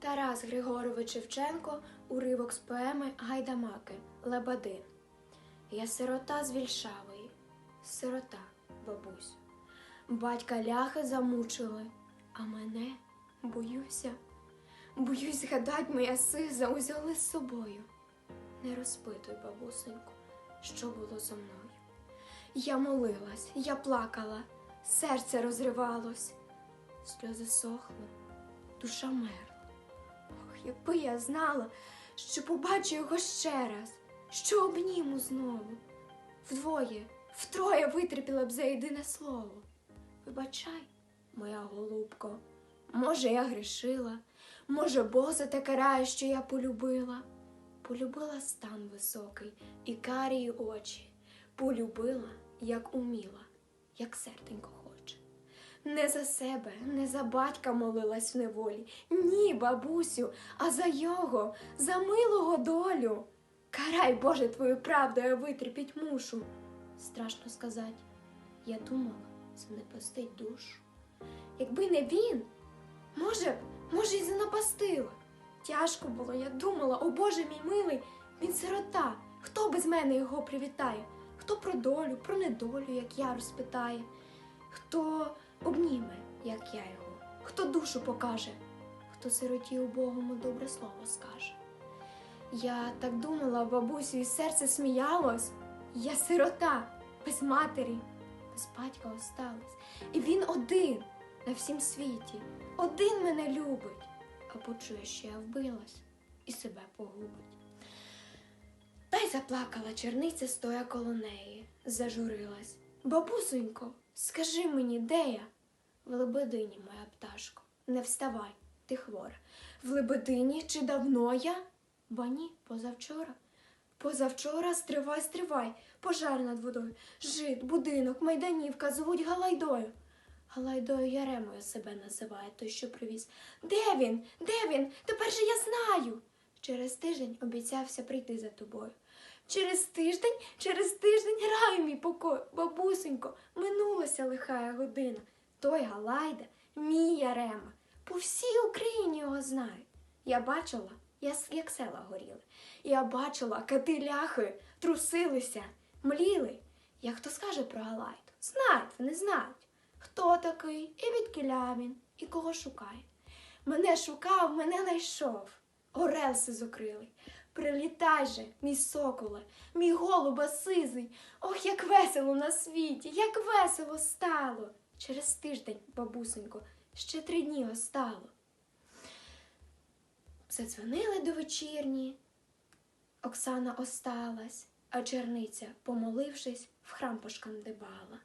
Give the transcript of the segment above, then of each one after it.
Тарас Григорович Шевченко, уривок з поеми Гайдамаки Лебедин. Я сирота з Вільшавої, сирота, бабусь. Батька ляхи замучили, а мене боюся. Боюсь згадать, моя сиза узяли з собою. Не розпитуй, бабусеньку, що було зо мною. Я молилась, я плакала, серце розривалось, сльози сохли, душа мерла. Якби я знала, що побачу його ще раз, що обніму знову. Вдвоє, втроє витерпіла б за єдине слово. Вибачай, моя голубко, може, я грішила, може, Бог за те карає, що я полюбила. Полюбила стан високий і карії очі, полюбила, як уміла, як серденько. Не за себе, не за батька молилась в неволі. Ні, бабусю, а за його, за милого долю. Карай, Боже, твою правду, я витерпіть мушу. Страшно сказать, я думала, це не пастить душу. Якби не він, може, б, може, й занапастила. Тяжко було, я думала, о Боже мій милий, він сирота. Хто без мене його привітає? Хто про долю, про недолю, як я розпитає? Хто обніме, як я його? Хто душу покаже? Хто сироті убогому добре слово скаже? Я так думала, бабусю, і серце сміялось. Я сирота, без матері, без батька осталась. І він один на всім світі, один мене любить, а почує, що я вбилась і себе погубить. Та й заплакала черниця, стоя коло неї, зажурилась. Бабусонько, скажи мені, де я? В лебедині, моя пташко, не вставай, ти хвора. В лебедині чи давно я? Ба ні, позавчора. Позавчора стривай, стривай, пожар над водою. Жит, будинок, майданівка звуть Галайдою. Галайдою Яремою себе називає той, що привіз. Де він? Де він? Тепер же я знаю. Через тиждень обіцявся прийти за тобою. Через тиждень, через тиждень рай мій покой, бабусенько, минулася лихая година. Той Галайда, мій Ярема, по всій Україні його знають. Я бачила, як села горіли. Я бачила, кати ляхи трусилися, мліли. Як хто скаже про Галайду? Знають, вони знають, хто такий, і відкіля він, і кого шукає. Мене шукав, мене знайшов. Орел сизокрилий. Прилітай же, мій соколе, мій голуба сизий. Ох, як весело на світі, як весело стало. Через тиждень, бабусенько, ще три дні остало. Задзвонили до вечірні. Оксана осталась, а черниця, помолившись, в храм пошкандибала.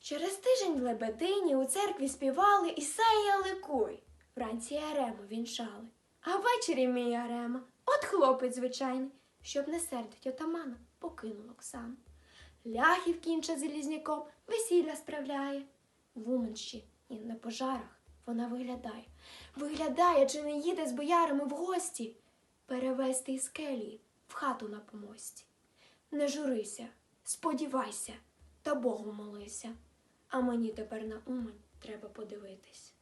Через тиждень Лебедині у церкві співали Ісаїя ликуй. Вранці Ярему вінчали, а ввечері мій Ярема, от хлопець звичайний, щоб не сердить отамана, покинув Оксану. Ляхів кінча залізняком весілля справляє. В Уманщі і на пожарах вона виглядає. Виглядає, чи не їде з боярами в гості перевезти із келії в хату на помості. Не журися, сподівайся, та Богу молися. А мені тепер на Умань треба подивитись.